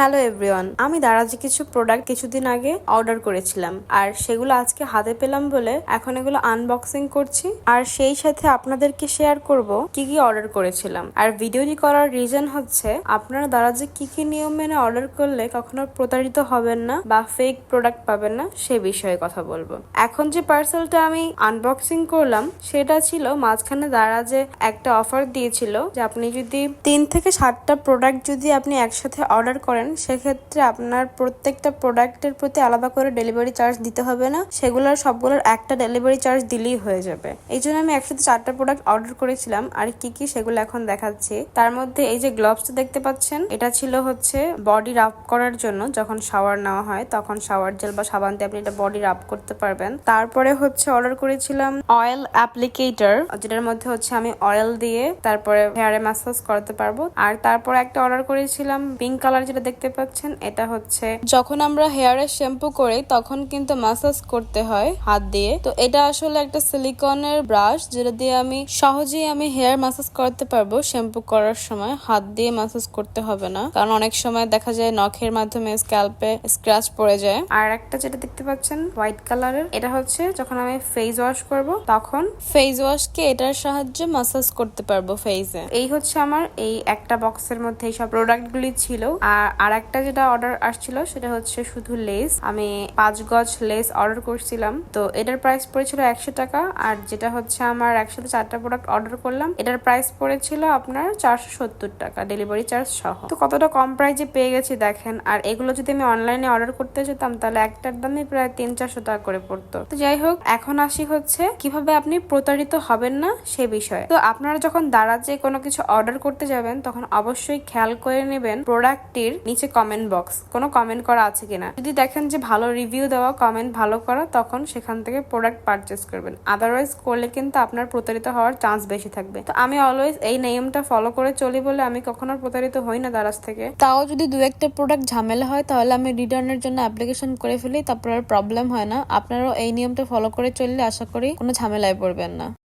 Hello everyone, আমি দারাজে কিছু product কিছুদিন আগে অর্ডার করেছিলাম, আর সেগুলো আজকে হাতে পেলাম বলে এখন এগুলো আনবক্সিং করছি, আর সেই সাথে আপনাদেরকে শেয়ার করব কি কি অর্ডার করেছিলাম। আর ভিডিওটি করার রিজন হচ্ছে, আপনারা দারাজে কি কি নিয়ম মেনে অর্ডার করলে কখনো প্রতারিত হবেন না বা ফেক প্রোডাক্ট পাবেন না, সে বিষয়ে কথা বলব। এখন যে পার্সেলটা আমি আনবক্সিং করলাম, সেটা ছিল মাঝখানে দারাজে একটা অফার দিয়েছিল যে আপনি যদি তিন থেকে সাতটা প্রোডাক্ট যদি আপনি একসাথে অর্ডার করেন সেক্ষেত্রে আপনার প্রত্যেকটা প্রোডাক্টের প্রতি আলাদা করে ডেলিভারি চার্জ দিতে হবে না। সেগুলোর সবগুলোর একটা ডেলিভারি চার্জ দিলেই হয়ে যাবে। এই জন্য আমি একসাথে চারটা প্রোডাক্ট অর্ডার করেছিলাম। আর কি কি সেগুলো এখন দেখাচ্ছি। তার মধ্যে এই যে গ্লোভসটা দেখতে পাচ্ছেন, এটা ছিল হচ্ছে বডি রাব করার জন্য যখন শাওয়ার নেওয়া হয়, তখন শাওয়ার জেল বা সাবান দিয়ে আপনি এটা বডি রাব করতে পারবেন। তারপরে হচ্ছে অর্ডার করেছিলাম অয়েল অ্যাপ্লিকেটর, যেটার মধ্যে হচ্ছে আমি অয়েল দিয়ে তারপরে হেয়ারে ম্যাসাজ করাতে পারব। আর তারপরে একটা অর্ডার করেছিলাম পিঙ্ক কালার, যেটা দেখতে পাচ্ছেন, এটা হচ্ছে। যখন আমরা হেয়ারে শ্যাম্পু করি, তখন কিন্তু ম্যাসাজ করতে হয় হাত দিয়ে। তো এটা আসলে একটা সিলিকনের ব্রাশ যেটা দিয়ে আমি সহজেই আমি হেয়ার ম্যাসাজ করাতে পারব শ্যাম্পু করার সময়। হাত দিয়ে ম্যাসাজ করতে হবে না, কারণ অনেক সময় দেখা যায় নখের মাধ্যমে স্ক্যাল্পে স্ক্র্যাচ পড়ে যায়। আর একটা যেটা দেখতে পাচ্ছেন হোয়াইট কালারের এটা হচ্ছে যখন আমি ফেস ওয়াশ করব, তখন ফেস ওয়াশকে এটার সাহায্যে ম্যাসাজ করতে পারব ফেসে এই হচ্ছে আমার, এই একটা বক্সের মধ্যে সব প্রোডাক্ট গুলি ছিল। আর আর একটা যেটা অর্ডার আসছিল সেটা হচ্ছে শুধু লেস আমি পাঁচ গজ লেস অর্ডার করছিলাম। তো এটার প্রাইস পড়েছিল একশো টাকা আর যেটা হচ্ছে আমার একসাথে চারটা প্রোডাক্ট অর্ডার করলাম, এটার প্রাইস পড়েছিল আপনার চারশো সত্তর টাকা ডেলিভারি চার্জ সহ। তো কতটা কম প্রাইজে পেয়ে গেছি দেখেন। আর এগুলো যদি আমি অনলাইনে অর্ডার করতে যেতাম, তাহলে একটার দামই প্রায় তিন চারশো টাকা করে পড়তো। তো যাই হোক, এখন আসি হচ্ছে কীভাবে আপনি প্রতারিত হবেন না সে বিষয়ে। তো আপনারা যখন দারাজে কোনো কিছু অর্ডার করতে যাবেন, তখন অবশ্যই খেয়াল করে নেবেন প্রোডাক্টটির নিচে কমেন্ট বক্স কোনো কমেন্ট করা আছে কিনা? যদি দেখেন যে ভালো রিভিউ দেওয়া কমেন্ট ভালো করা, তখন সেখান থেকে প্রোডাক্ট পারচেস করবেন। আদারওয়াইজ করলে কিন্তু আপনার প্রতারিত হওয়ার চান্স বেশি থাকবে। তো আমি অলওয়েজ এই নিয়মটা ফলো করে চলি বলে আমি কখনো প্রতারিত হই না দারাজ থেকে। তাও যদি দু একটা প্রোডাক্ট ঝামেলা হয়, তাহলে আমি রিটার্নের জন্য অ্যাপ্লিকেশন করে ফেলি, তারপর আর প্রবলেম হয় না। আপনারাও এই নিয়মটা ফলো করে চললে আশা করি কোনো ঝামেলায় পড়বেন না।